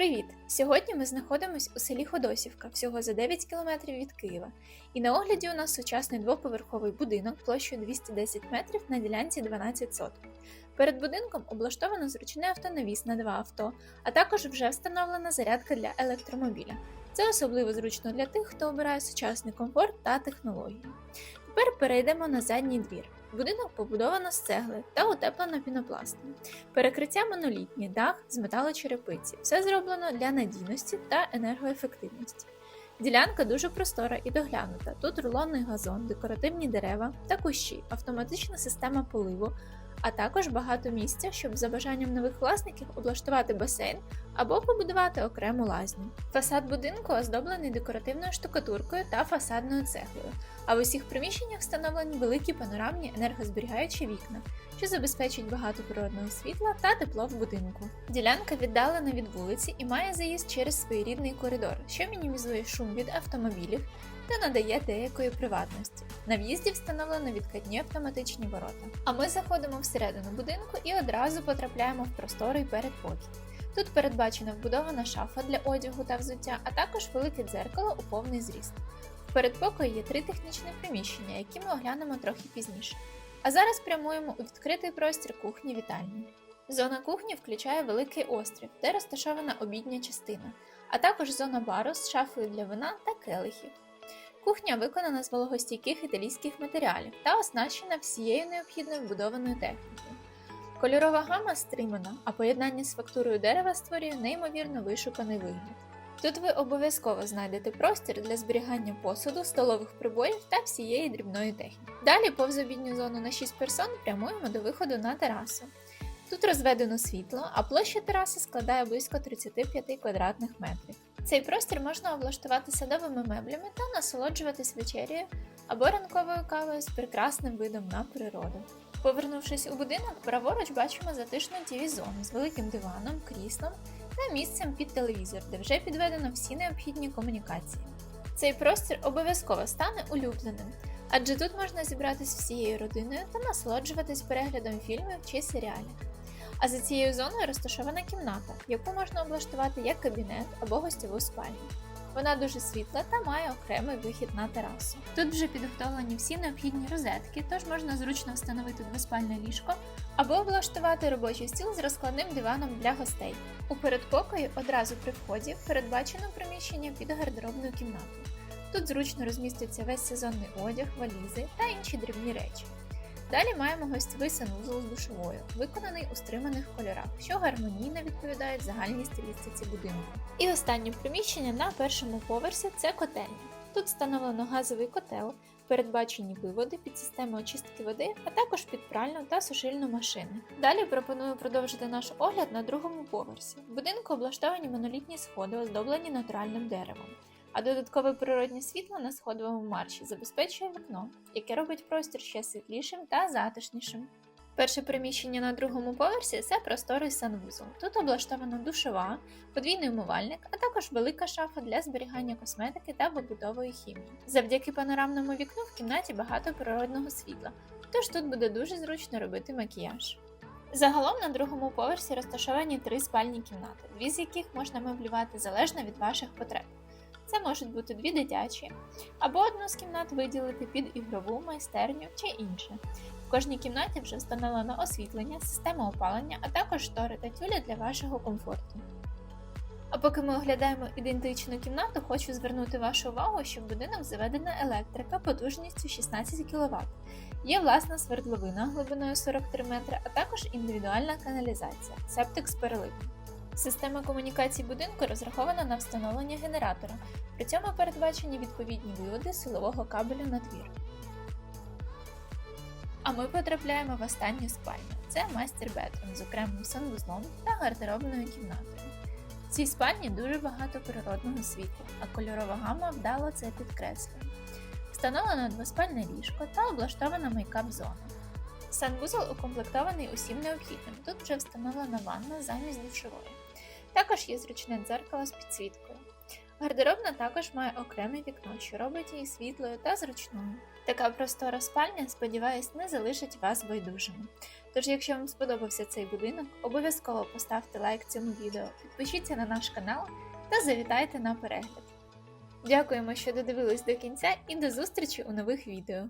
Привіт! Сьогодні ми знаходимося у селі Ходосівка, всього за 9 кілометрів від Києва. І на огляді у нас сучасний двоповерховий будинок площею 210 метрів на ділянці 12 соток. Перед будинком облаштовано зручний автонавіс на два авто, а також вже встановлена зарядка для електромобіля. Це особливо зручно для тих, хто обирає сучасний комфорт та технології. Тепер перейдемо на задній двір. Будинок побудовано з цегли та утеплено пінопластом. Перекриття монолітні, дах з металочерепиці. Все зроблено для надійності та енергоефективності. Ділянка дуже простора і доглянута. Тут рулонний газон, декоративні дерева та кущі, автоматична система поливу, а також багато місця, щоб за бажанням нових власників облаштувати басейн або побудувати окрему лазню. Фасад будинку оздоблений декоративною штукатуркою та фасадною цеглою, а в усіх приміщеннях встановлені великі панорамні енергозберігаючі вікна, що забезпечують багато природного світла та тепло в будинку. Ділянка віддалена від вулиці і має заїзд через своєрідний коридор, що мінімізує шум від автомобілів та надає деякої приватності. На в'їзді встановлено відкатні автоматичні ворота. А ми заходимо всередину будинку і одразу потрапляємо в просторий передпокій. Тут передбачена вбудована шафа для одягу та взуття, а також велике дзеркало у повний зріст. В передпокої є три технічні приміщення, які ми оглянемо трохи пізніше. А зараз прямуємо у відкритий простір кухні вітальні. Зона кухні включає великий острів, де розташована обідня частина, а також зона бару з шафою для вина та келихів. Кухня виконана з вологостійких італійських матеріалів та оснащена всією необхідною вбудованою технікою. Кольорова гама стримана, а поєднання з фактурою дерева створює неймовірно вишуканий вигляд. Тут ви обов'язково знайдете простір для зберігання посуду, столових прибоїв та всієї дрібної техніки. Далі повз обідню зону на 6 персон прямуємо до виходу на терасу. Тут розведено світло, а площа тераси складає близько 35 квадратних метрів. Цей простір можна облаштувати садовими меблями та насолоджуватись вечерею або ранковою кавою з прекрасним видом на природу. Повернувшись у будинок, праворуч бачимо затишну тіві зону з великим диваном, кріслом та місцем під телевізор, де вже підведено всі необхідні комунікації. Цей простір обов'язково стане улюбленим, адже тут можна зібратись всією родиною та насолоджуватись переглядом фільмів чи серіалів. А за цією зоною розташована кімната, яку можна облаштувати як кабінет або гостьову спальню. Вона дуже світла та має окремий вихід на терасу. Тут вже підготовлені всі необхідні розетки, тож можна зручно встановити двоспальне ліжко або облаштувати робочий стіл з розкладним диваном для гостей. У передпокої одразу при вході передбачено приміщення під гардеробною кімнатою. Тут зручно розміститься весь сезонний одяг, валізи та інші дрібні речі. Далі маємо гостьовий санузел з душовою, виконаний у стриманих кольорах, що гармонійно відповідають загальній стилістиці будинку. І останнє приміщення на першому поверсі це котельня. Тут встановлено газовий котел, передбачені виводи під систему очистки води, а також під пральну та сушильну машини. Далі пропоную продовжити наш огляд на другому поверсі. В будинку облаштовані монолітні сходи, оздоблені натуральним деревом. А додаткове природне світло на сходовому марші забезпечує вікно, яке робить простір ще світлішим та затишнішим. Перше приміщення на другому поверсі це просторий санвузол. Тут облаштована душова, подвійний умивальник, а також велика шафа для зберігання косметики та побутової хімії. Завдяки панорамному вікну в кімнаті багато природного світла, тож тут буде дуже зручно робити макіяж. Загалом на другому поверсі розташовані три спальні кімнати, дві з яких можна меблювати залежно від ваших потреб. Це можуть бути дві дитячі, або одну з кімнат виділити під ігрову майстерню чи інше. В кожній кімнаті вже встановлено освітлення, система опалення, а також штори та тюлі для вашого комфорту. А поки ми оглядаємо ідентичну кімнату, хочу звернути вашу увагу, що в будинок заведена електрика потужністю 16 кВт. Є власна свердловина глибиною 43 метри, а також індивідуальна каналізація, септик з переливом. Система комунікацій будинку розрахована на встановлення генератора, при цьому передбачені відповідні виводи силового кабелю на двір. А ми потрапляємо в останню спальню. Це мастер бедрум з окремим санвузлом та гардеробною кімнатою. В цій спальні дуже багато природного світла, а кольорова гама вдало це підкреслює. Встановлено двоспальне ліжко та облаштована мейкап-зона. Санвузол укомплектований усім необхідним. Тут вже встановлена ванна замість душової. Також є зручне дзеркало з підсвіткою. Гардеробна також має окреме вікно, що робить її світлою та зручною. Така простора спальня, сподіваюсь, не залишить вас байдужими. Тож, якщо вам сподобався цей будинок, обов'язково поставте лайк цьому відео, підпишіться на наш канал та завітайте на перегляд. Дякуємо, що додивились до кінця і до зустрічі у нових відео.